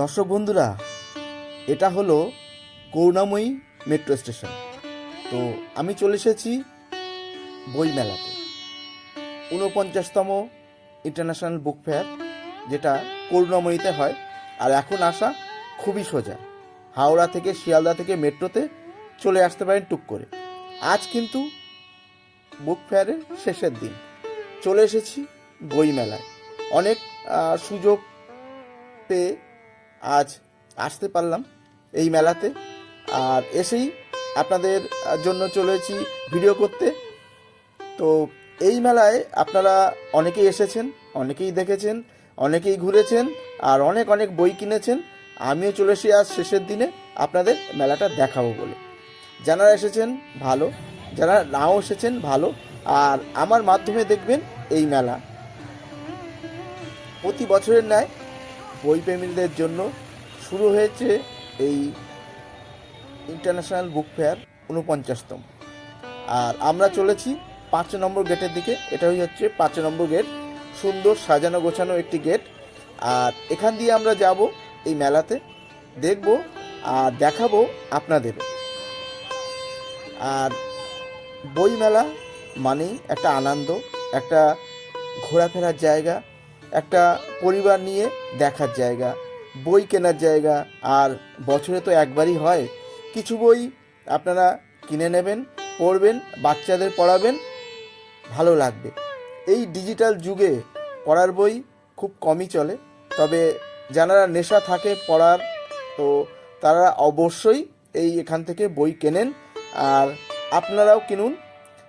দর্শক বন্ধুরা, এটা হলো করুণাময়ী মেট্রো স্টেশন। তো আমি চলে এসেছি বইমেলাতে। ঊনপঞ্চাশতম ইন্টারন্যাশনাল বুক ফেয়ার, যেটা করুণাময়ীতে হয়। আর এখন আসা খুবই সোজা। হাওড়া থেকে শিয়ালদা থেকে মেট্রোতে চলে আসতে পারেন টুক করে। আজ কিন্তু বুক ফেয়ারের শেষের দিন। চলে এসেছি বইমেলায়। অনেক সুযোগ পেয়ে আজ আসতে পারলাম এই মেলাতে। আর এসেই আপনাদের জন্য চলেছি ভিডিও করতে। তো এই মেলায় আপনারা অনেকেই এসেছেন, অনেকেই দেখেছেন, অনেকেই ঘুরেছেন, আর অনেক অনেক বই কিনেছেন। আমিও চলে এসেছি আজ শেষের দিনে আপনাদের মেলাটা দেখাবো বলে। যারা এসেছেন, ভালো। যারা নাও এসেছেন, ভালো। আর আমার মাধ্যমে দেখবেন এই মেলা। প্রতি বছরের ন্যায় বই প্রেমীদের জন্য শুরু হয়েছে এই ইন্টারন্যাশনাল বুক ফেয়ার উনপঞ্চাশতম আর আমরা চলেছি পাঁচ নম্বর গেটের দিকে। এটাই হচ্ছে পাঁচ নম্বর গেট। সুন্দর সাজানো গোছানো একটি গেট। আর এখান দিয়ে আমরা যাব এই মেলাতে। দেখব আর দেখাবো আপনাদের। আর বই মেলা মানেই একটা আনন্দ, একটা ঘোরাফেরার জায়গা একটা পরিবার নিয়ে দেখার জায়গা, বই কেনার জায়গা, আর বছরে তো একবারই হয়। কিছু বই আপনারা কিনে নেবেন, পড়বেন, বাচ্চাদের পড়াবেন, ভালো লাগবে। এই ডিজিটাল যুগে পড়ার বই খুব কমই চলে, তবে যারা নেশা থাকে পড়ার, তো তারা অবশ্যই এই এখান থেকে বই কেনেন, আর আপনারাও কিনুন।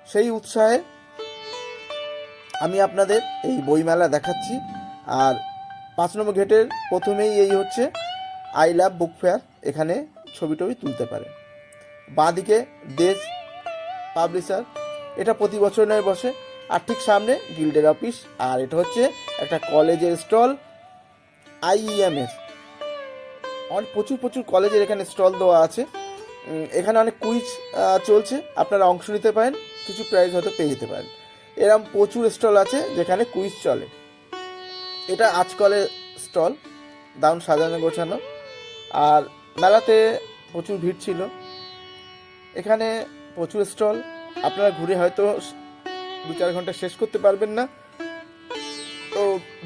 সেই উৎসাহে আমি আপনাদের এই বইমেলা দেখাচ্ছি। আর পাঁচ নম্বর গেটের প্রথমেই এই হচ্ছে আই লাভ বুক ফেয়ার, এখানে ছবি টবি তুলতে পারে বাঁদিকে দেশ পাবলিশার, এটা প্রতি বছর নয়, বসে। আর ঠিক সামনে গিল্ডের অফিস, আর এটা হচ্ছে একটা কলেজের স্টল আইইএমএস অনেক প্রচুর প্রচুর কলেজের এখানে স্টল দেওয়া আছে। এখানে অনেক কুইজ চলছে। আপনারা অংশ নিতে পারেন, কিছু প্রাইজ হয়তো পেয়ে যেতে পারেন। এরম প্রচুর স্টল আছে যেখানে কুইজ চলে। এটা আজকালের স্টল, দারুণ সাজানো গোছানো। আর মেলাতে প্রচুর ভিড় ছিল। এখানে প্রচুর স্টল, আপনারা ঘুরে হয়তো দু চার ঘণ্টা শেষ করতে পারবেন না। তো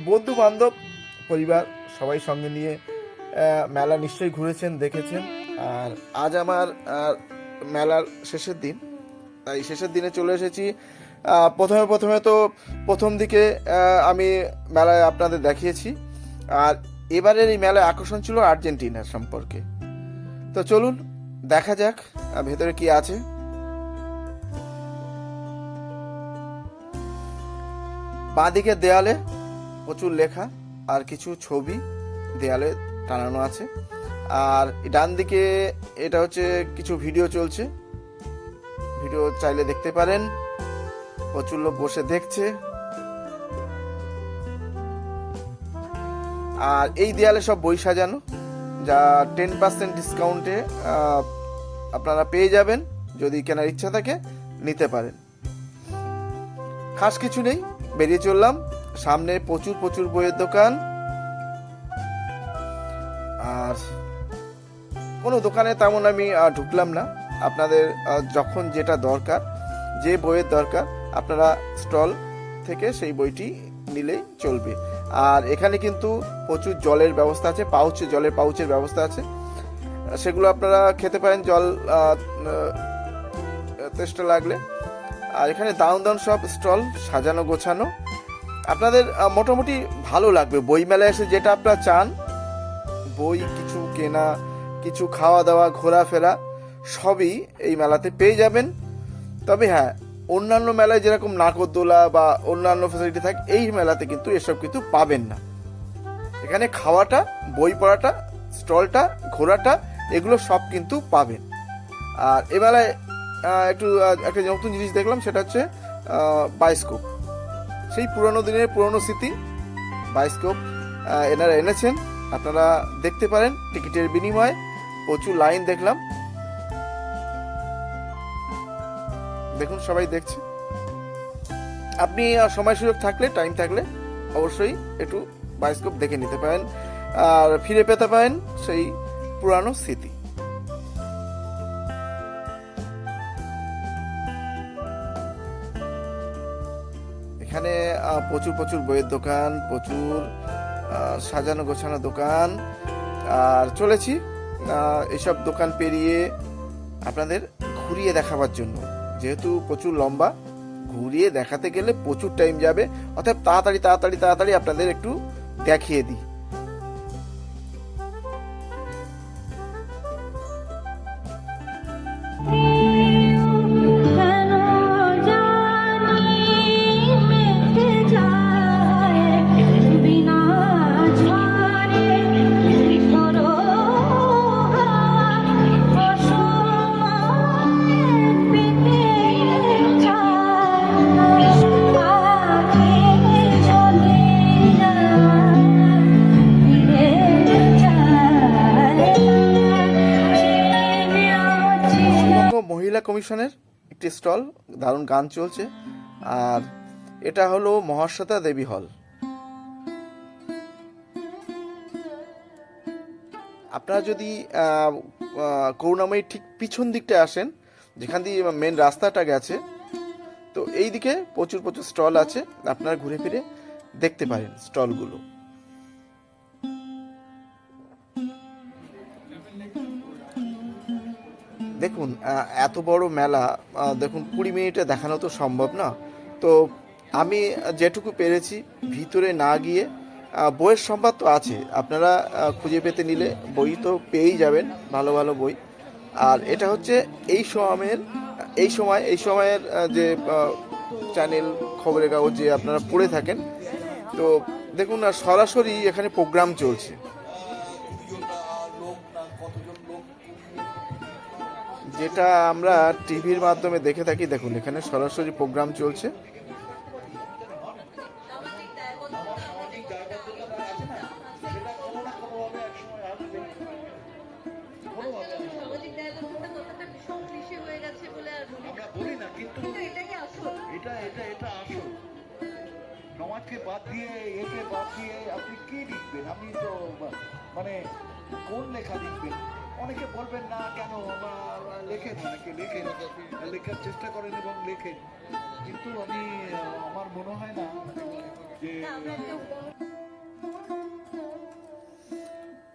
বন্ধু বান্ধব পরিবার, সবাই সঙ্গে নিয়ে মেলা নিশ্চয়ই ঘুরেছেন, দেখেছেন। আর আজ আমার মেলার শেষের দিন। তাই শেষের দিনে চলে এসেছি প্রথমে প্রথমে তো প্রথম দিকে আমি মেলায় আপনাদের দেখিয়েছি। আর এবারের এই মেলায় আকর্ষণ ছিল আর্জেন্টিনার সম্পর্কে। তো চলুন, দেখা যাক ভেতরে কি আছে। বাঁদিকের দেয়ালে প্রচুর লেখা, আর কিছু ছবি দেয়ালে টানানো আছে। আর ডান দিকে এটা হচ্ছে কিছু ভিডিও চলছে। ভিডিও চাইলে দেখতে পারেন। প্রচুর লোক বসে দেখছে। আর এই দেয়ালে সব বই সাজানো, যা টেন পার্সেন্ট ডিসকাউন্টে আপনারা পেয়ে যাবেন, যদি কেনার ইচ্ছা থাকে, নিতে পারেন। খাস কিছু নেই, বেরিয়ে চললাম। সামনে প্রচুর প্রচুর বইয়ের দোকান। আর কোনো দোকানে তেমন আমি ঢুকলাম না। আপনাদের যখন যেটা দরকার, যে বইয়ের দরকার আপনারা স্টল থেকে সেই বইটি নিলেই চলবে। আর এখানে কিন্তু প্রচুর জলের ব্যবস্থা আছে, পাউচ, জলের পাউচের ব্যবস্থা আছে। সেগুলো আপনারা খেতে পারেন, জল তেষ্টা লাগলে। আর এখানে দাউন দাউন সব স্টল সাজানো গোছানো। আপনাদের মোটামুটি ভালো লাগবে। বই মেলায় এসে যেটা আপনারা চান, বই, কিছু কেনা, কিছু খাওয়া দাওয়া, ঘোরাফেরা, সবই এই মেলাতে পেয়ে যাবেন। তবে হ্যাঁ অন্যান্য মেলায় যেরকম নাগরদোলা বা অন্যান্য ফ্যাসিলিটি থাকে, এই মেলাতে কিন্তু এসব কিন্তু পাবেন না। এখানে খাওয়াটা, বই পড়াটা, স্টলটা, ঘোরাটা, এগুলো সব কিন্তু পাবেন। আর এ মেলায় একটু একটা নতুন জিনিস দেখলাম, সেটা হচ্ছে বায়োস্কোপ সেই পুরনো দিনের পুরনো স্মৃতি বায়োস্কোপ এনারা এনেছেন। আপনারা দেখতে পারেন, টিকিটের বিনিময়ে প্রচুর লাইন দেখলাম। দেখুন, সবাই দেখছে। আপনি সময় সুযোগ থাকলে টাইম থাকলে অবশ্যই একটু বায়োস্কোপ দেখে নিতে পারেন। আর ফিরে পেতে পারেন সেই পুরানো স্মৃতি। এখানে প্রচুর প্রচুর বইয়ের দোকান, প্রচুর সাজানো, গোছানো দোকান। আর চলেছি এসব দোকান পেরিয়ে আপনাদের ঘুরিয়ে দেখাবার জন্য। যেহেতু প্রচুর লম্বা, ঘুরিয়ে দেখাতে গেলে প্রচুর টাইম যাবে। অর্থাৎ তাড়াতাড়ি তাড়াতাড়ি তাড়াতাড়ি আপনাদের একটু দেখিয়ে দিই। কমিশনের একটি স্টল, দারুণ গান চলছে। আর এটা হলো মহাশ্বেতা দেবী হল। আপনারা যদি করুণাময়ীর ঠিক পিছন দিকটা আসেন, যেখান দিয়ে মেন রাস্তাটা গেছে, তো এই দিকে প্রচুর প্রচুর স্টল আছে। আপনারা ঘুরে ফিরে দেখতে পারেন স্টলগুলো। দেখুন এত বড় মেলা দেখুন, কুড়ি মিনিটে দেখানো তো সম্ভব না। তো আমি যেটুকু পেরেছি, ভিতরে না গিয়ে বইয়ের সম্বাদ তো আছে। আপনারা খুঁজে পেতে নিলে বই তো পেয়েই যাবেন, ভালো ভালো বই। আর এটা হচ্ছে এই সময়ের, এই সময়, এই সময়ের যে চ্যানেল খবরের কাগজ যে আপনারা পড়ে থাকেন। তো দেখুন সরাসরি এখানে প্রোগ্রাম চলছে। যেটা আমরা টিভির মাধ্যমে দেখে থাকি দেখুন এখানে সরাসরি প্রোগ্রাম চলছে। আমার মনে হয় না যে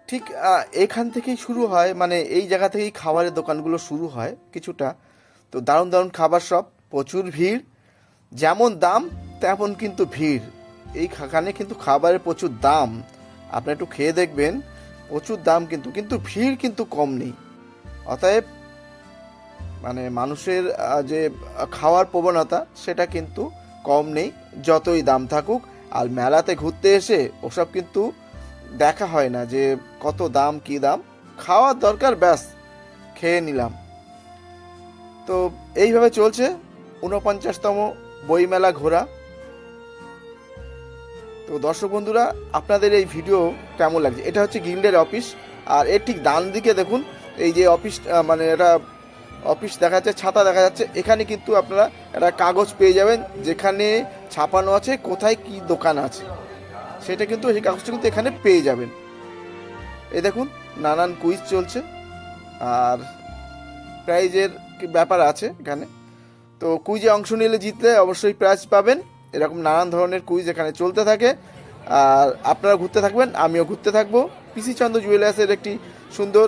ঠিক এখান থেকেই শুরু হয় মানে এই জায়গা থেকেই খাবারের দোকানগুলো শুরু হয় কিছুটা। তো দারুণ দারুণ খাবার সব, প্রচুর ভিড়। যেমন দাম, তেমন কিন্তু ভিড়। এই খাখানে কিন্তু খাবারের প্রচুর দাম। আপনি একটু খেয়ে দেখবেন, প্রচুর দাম কিন্তু কিন্তু ভিড় কিন্তু কম নেই। অতএব মানে মানুষের যে খাওয়ার প্রবণতা, সেটা কিন্তু কম নেই, যতই দাম থাকুক। আর মেলাতে ঘুরতে এসে ওসব কিন্তু দেখা হয় না যে কত দাম, কি দাম। খাওয়ার দরকার, ব্যাস, খেয়ে নিলাম। তো এইভাবে চলছে ঊনপঞ্চাশতম বইমেলা ঘোরা। তো দর্শক বন্ধুরা, আপনাদের এই ভিডিও কেমন লাগছে? এটা হচ্ছে গিল্ডের অফিস। আর এর ঠিক ডান দিকে দেখুন, এই যে অফিস মানে এটা অফিস দেখা যাচ্ছে, ছাতা দেখা যাচ্ছে। এখানে কিন্তু আপনারা একটা কাগজ পেয়ে যাবেন, যেখানে ছাপানো আছে কোথায় কি দোকান আছে। সেটা কিন্তু সেই কাগজটা কিন্তু এখানে পেয়ে যাবেন। এই দেখুন, নানান কুইজ চলছে। আর প্রাইজের ব্যাপার আছে এখানে? তো কুইজে অংশ নিলে জিতলে অবশ্যই প্রাইজ পাবেন। এরকম নানান ধরনের কুইজ এখানে চলতে থাকে। আর আপনারা ঘুরতে থাকবেন, আমিও ঘুরতে থাকব। পিসি চন্দ্র জুয়েলার্সের একটি সুন্দর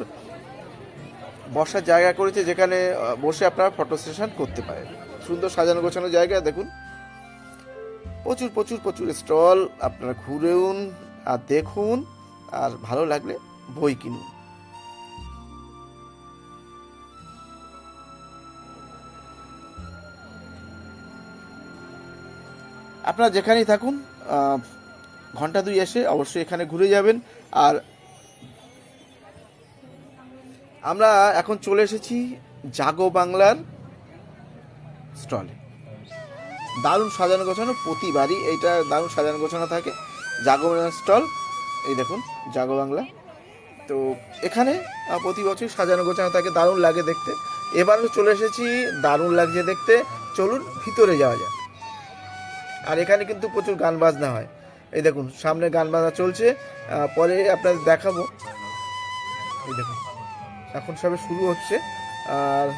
বসার জায়গা করেছে যেখানে বসে আপনারা ফটো সেশন করতে পারেন। সুন্দর সাজানো গোছানো জায়গা, দেখুন। প্রচুর প্রচুর প্রচুর স্টল, আপনারা ঘুরেউন আর দেখুন, আর ভালো লাগলে বই কিনুন। আপনারা যেখানেই থাকুন ঘণ্টা দুই এসে অবশ্যই এখানে ঘুরে যাবেন। আর আমরা এখন চলে এসেছি জাগো বাংলার স্টলে। দারুণ সাজানো গোছানো প্রতিবারই এইটা দারুণ সাজানো গোছানো থাকে জাগো বাংলার স্টল। এই দেখুন, জাগো বাংলা। তো এখানে প্রতি বছর সাজানো গোছানো থাকে, দারুণ লাগে দেখতে। এবারও চলে এসেছি, দারুণ লাগছে দেখতে। চলুন, ভিতরে যাওয়া যাক। আর এখানে কিন্তু প্রচুর গান বাজনা হয়। এই দেখুন, সামনে গান বাজনা চলছে। পরে আপনাদের দেখাবো। এই দেখুন। এখন সবে শুরু হচ্ছে, আর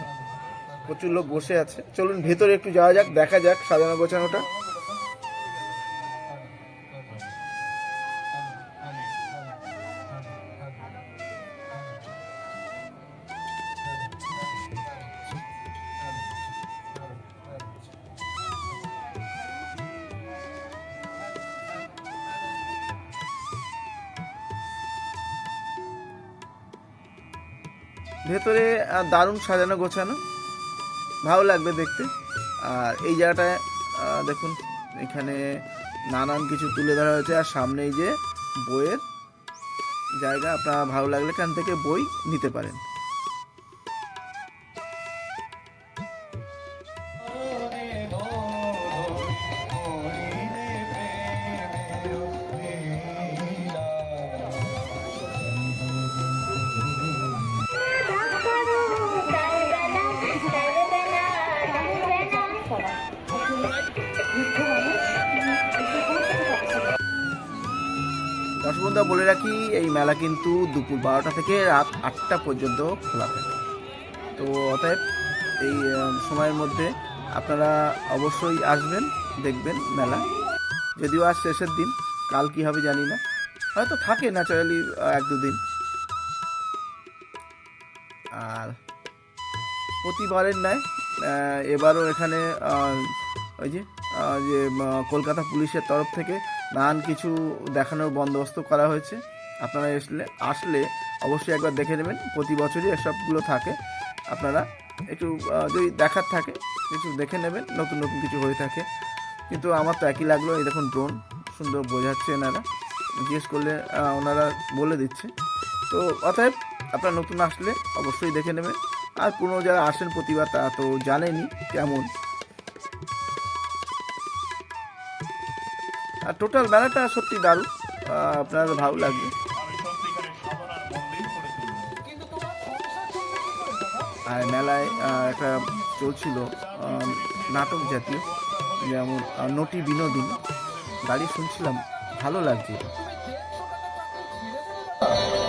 প্রচুর লোক বসে আছে। চলুন ভেতরে একটু যাওয়া যাক, দেখা যাক, সাজানো গোছানোটা। দারুণ সাজানো গোছানো। ভালো লাগবে দেখতে। আর এই জায়গাটায় দেখুন, এখানে নানান কিছু তুলে ধরা হয়েছে। আর সামনেই যে বইয়ের জায়গা, আপনার ভালো লাগলে এখান থেকে বই নিতে পারেন। মেলা কিন্তু দুপুর বারোটা থেকে রাত আটটা পর্যন্ত খোলা থাকে। তো অতএব এই সময়ের মধ্যে আপনারা অবশ্যই আসবেন দেখবেন মেলা। যদিও আজ শেষের দিন কাল কি হবে জানি না। হয়তো থাকে ন্যাচারালি এক দুদিন। আর প্রতিবারের আহ, এবারও এখানে ওই যে যে কলকাতা পুলিশের তরফ থেকে নানান কিছু দেখানোর বন্দোবস্ত করা হয়েছে। আপনারা আসলে আসলে অবশ্যই একবার দেখে নেবেন। প্রতি বছরই এসবগুলো থাকে। আপনারা একটু যদি দেখার থাকে কিছু দেখে নেবেন। নতুন নতুন কিছু হয়ে থাকে। কিন্তু আমার তো একই লাগল। এই দেখুন ড্রোন সুন্দর বোঝাচ্ছে এনারা। জিজ্ঞেস করলে ওনারা বলে দিচ্ছে। তো অতএব আপনারা নতুন আসলে অবশ্যই দেখে নেবেন। আর পুরনো যারা আসেন প্রতিবার, তারা তো জানেনই কেমন। আর টোটাল মেলাটা সত্যি দারুণ। আপনার ভালো লাগবে। মেলায় একটা চলছিল নাটক জাতীয় যেমন নটি বিনোদিনী। গাড়ি শুনছিলাম ভালো লাগছে।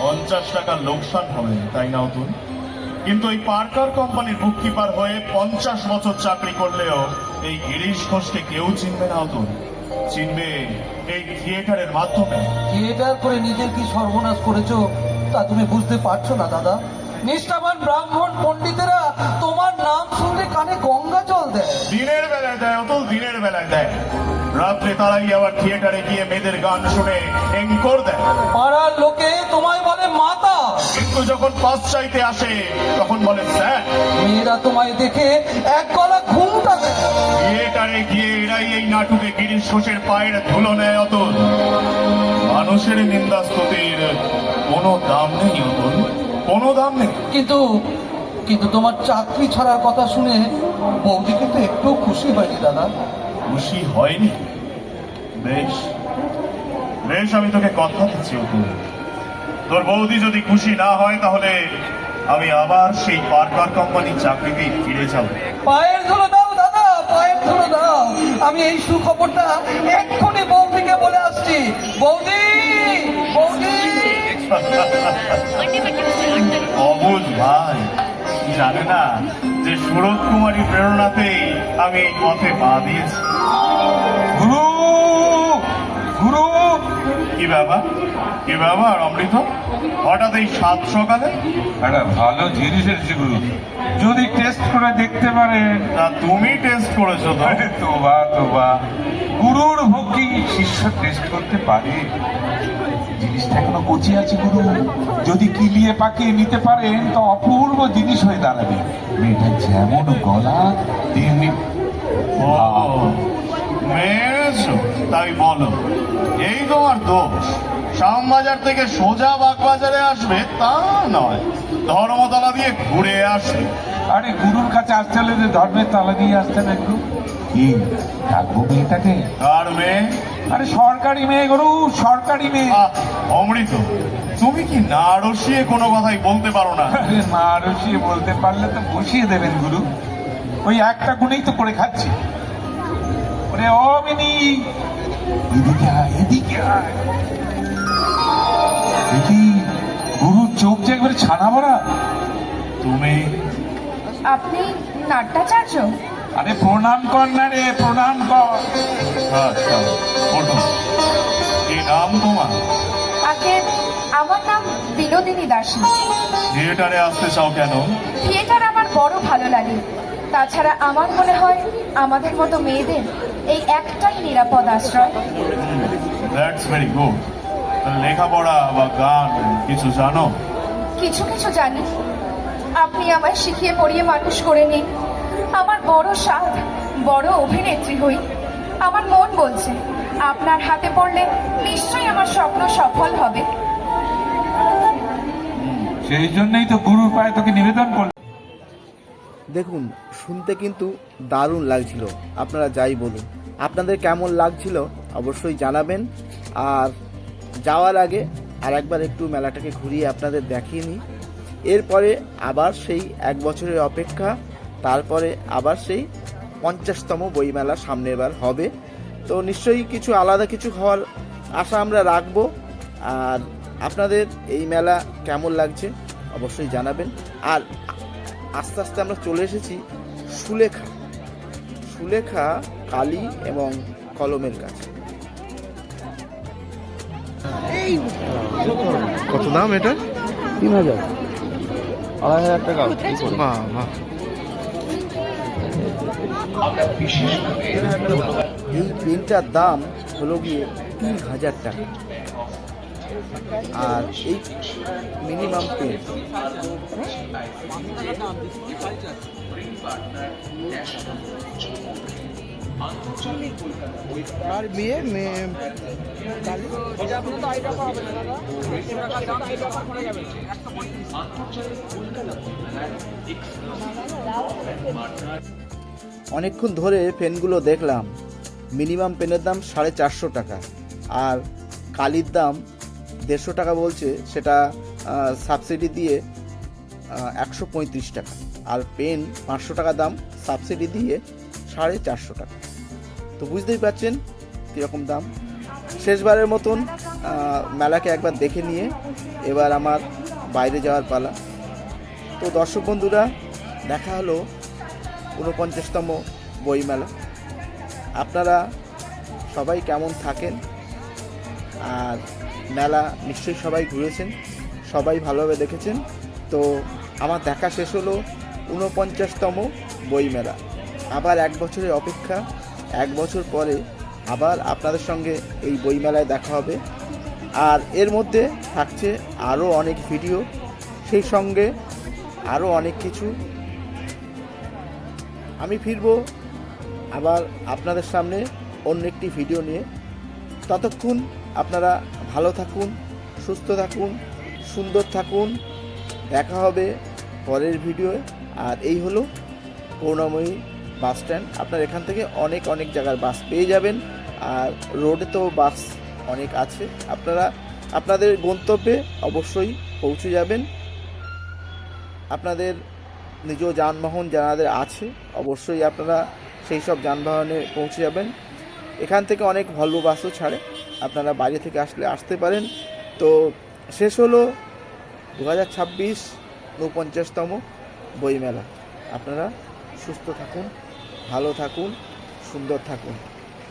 পঞ্চাশ টাকা লোকসান হবে তাই না অতুল কিন্তু এই পার্কার কোম্পানির বুককিপার হয়ে পঞ্চাশ বছর চাকরি করলেও এই গিরিশ ঘোষকে কেউ চিনবে না অতুল। চিনবে এই থিয়েটারের মাধ্যমে। থিয়েটার করে নিজের কি সর্বনাশ করেছ তা তুমি বুঝতে পারছ না দাদা। নিষ্ঠাবান ব্রাহ্মণ পণ্ডিতেরা তোমার নাম শুনলে কানে গঙ্গা জল দেয়। দিনের বেলায় দেয় অতুল দিনের বেলায় দেয়। রাত্রে তারাই আবার থিয়েটারে গিয়ে মেয়েদের গান শুনে এঙ্কর দেয়। পাড়ার লোকে তোমায় বলে মাতা। কিন্তু যখন পাস চাইতে আসে তখন বলে স্যার। মেয়েরা তোমায় দেখে এক গলা ঘুমটা দেয় থিয়েটারে গিয়ে এরাই এই নাটকে গিরিশ ঘোষের পায়ের ধুলো নেয় অতুল। মানুষের নিন্দা স্তুতির কোনো দাম নেই অতুল। কোনো দাম নেই। কিন্তু কিন্তু তোমার চাকরি ছাড়ার কথা শুনে বৌদি কিন্তু একটু খুশি হয়নি দাদা। খুশি হয়নি? বেশ। বেশ আমি তোকে কথা দিচ্ছি তোর বৌদি যদি খুশি না হয় তাহলে আমি আবার সেই পার্কার কোম্পানির চাকরিতে ফিরে যাব। পায়ের ধুলো দাও দাদা পায়ের ধুলো দাও। আমি এই সুখবরটা এক্ষুনি বৌদিকে বলে আসছি। বৌদি! অবুজ ভাই জানে না যে সুরত কুমারী প্রেরণাতেই আমি এই পথে পা দিয়েছি। গুরু গুরু। কি ব্যাপার? কি ব্যাপার অমৃত? হঠাৎ এই সাত সকালে? একটা ভালো জিনিস এসেছে গুরু। যদি টেস্ট করে দেখতে পারে। তা তুমি টেস্ট করেছ তো। তোবা তোবা। গুরুর ভক্তি শিষ্য টেস্ট করতে পারে? জিনিসটা এখনও কচি আছে গুরু। যদি কিলিয়ে পাকিয়ে নিতে পারেন তো অপূর্ব জিনিস হয়ে দাঁড়াবে। মেয়েটা যেমন গলা তেমনি তাই বলো। এই তোমার দোষ। শ্যামবাজার থেকে সোজা বাগবাজারে আসবে তা নয়। ধর্মতলা দিয়ে ঘুরে আসবে। আরে গুরুর কাছে আসতে হলে যে ধর্মের তালা দিয়ে আসতেন একটু। কি? ডাকবো মেয়েটাকে? আর মেয়ে? আরে সরকারি মেয়ে গরু সরকারি মেয়ে। আহ, অমৃত তুমি কি না রসিয়ে কোনো কথাই বলতে পারো না? আরে মা রসিয়ে বলতে পারলে তো বসিয়ে দেবেন গুরু। ওই একটা গুণেই তো করে খাচ্ছি। ওরে ও মিনি এদিকে আয় এদিকে আয়। দেখি গুরুর চোখ যে একবারে ছানা ভরা। তুমি আপনি নাট্যাচার্য? আরে প্রণাম কর না রে প্রণাম কর। আচ্ছা ওঠো কি নাম তোমার? আগে আমার নাম বিনোদিনী দাসী। থিয়েটারে আসতে চাও কেন? থিয়েটার আমার বড় ভালো লাগে। তাছাড়া আমার মনে হয় আমাদের মতো মেয়েদের এই একটাই নিরাপদ আশ্রয়। দ্যাটস ভেরি গুড লেখাপড়া বা গান কিছু জানো? কিছু কিছু জানি। আপনি আমায় শিখিয়ে পড়িয়ে মানুষ করে নিন। আমার বড় স্বাদ বড় অভিনেত্রী হই। আমার মন বলছে আপনার হাতে পড়লে নিশ্চয়ই আমার স্বপ্ন সফল হবে। সেই জন্যই তো গুরুর পায়ে তোকে নিবেদন করলাম। দেখুন শুনতে কিন্তু দারুণ লাগছিল। আপনারা যাই বলুন আপনাদের কেমন লাগছিল অবশ্যই জানাবেন। আর যাওয়ার আগে আর একবার একটু মেলাটাকে ঘুরিয়ে আপনাদের দেখিয়ে নিই। এরপরে আবার সেই এক বছরের অপেক্ষা তারপরে আবার সেই পঞ্চাশতম বইমেলা সামনের বার হবে। তো নিশ্চয়ই কিছু আলাদা কিছু হওয়ার আশা আমরা রাখব। আর আপনাদের এই মেলা কেমন লাগছে অবশ্যই জানাবেন। আর আস্তে আস্তে আমরা চলে এসেছি সুলেখা সুলেখা কালি এবং কলমের কাছে। কত দাম এটা? তিন হাজার। আড়াই হাজার টাকা। বাহ বাহ। এই পেনটার দাম হলো গিয়ে তিন হাজার টাকা। আর এই মিনিমাম পেন আর বিয়ে অনেকক্ষণ ধরে পেনগুলো দেখলাম। মিনিমাম পেনের দাম সাড়ে চারশো টাকা। আর কালির দাম দেড়শো টাকা বলছে, সেটা সাবসিডি দিয়ে একশো পঁয়ত্রিশ টাকা। আর পেন পাঁচশো টাকা দাম, সাবসিডি দিয়ে সাড়ে চারশো টাকা। তো বুঝতেই পারছেন কীরকম দাম? শেষবারের মতন মেলাকে একবার দেখে নিয়ে এবার আমার বাইরে যাওয়ার পালা। তো দর্শক বন্ধুরা, দেখা হলো ঊনপঞ্চাশতম বইমেলা। আপনারা সবাই কেমন থাকেন? আর মেলা নিশ্চয়ই সবাই ঘুরেছেন, সবাই ভালোভাবে দেখেছেন। তো আমার দেখা শেষ হলো ঊনপঞ্চাশতম বইমেলা। আবার এক বছরের অপেক্ষা, এক বছর পরে আবার আপনাদের সঙ্গে এই বইমেলায় দেখা হবে। আর এর মধ্যে থাকছে আরও অনেক ভিডিও, সেই সঙ্গে আরও অনেক কিছু। আমি ফিরবো আবার আপনাদের সামনে অন্য একটি ভিডিও নিয়ে। ততক্ষণ আপনারা ভালো থাকুন, সুস্থ থাকুন, সুন্দর থাকুন। দেখা হবে পরের ভিডিওয়ে আর এই হলো করুণাময়ী বাস স্ট্যান্ড। আপনার এখান থেকে অনেক অনেক জায়গার বাস পেয়ে যাবেন। আর রোডে তো বাস অনেক আছে। আপনারা, আপনাদের গন্তব্যে অবশ্যই পৌঁছে যাবেন। আপনাদের নিজ যানবাহন যাদের আছে, অবশ্যই আপনারা সেই সব যানবাহনে পৌঁছে যাবেন। এখান থেকে অনেক ভলভো বাসও ছাড়ে, আপনারা বাইরে থেকে আসলে আসতে পারেন। তো শেষ হলো দু হাজার ছাব্বিশ ঊনপঞ্চাশতম বইমেলা। আপনারা সুস্থ থাকুন, ভালো থাকুন, সুন্দর থাকুন।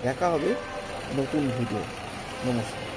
দেখা হবে নতুন ভিডিও। নমস্কার।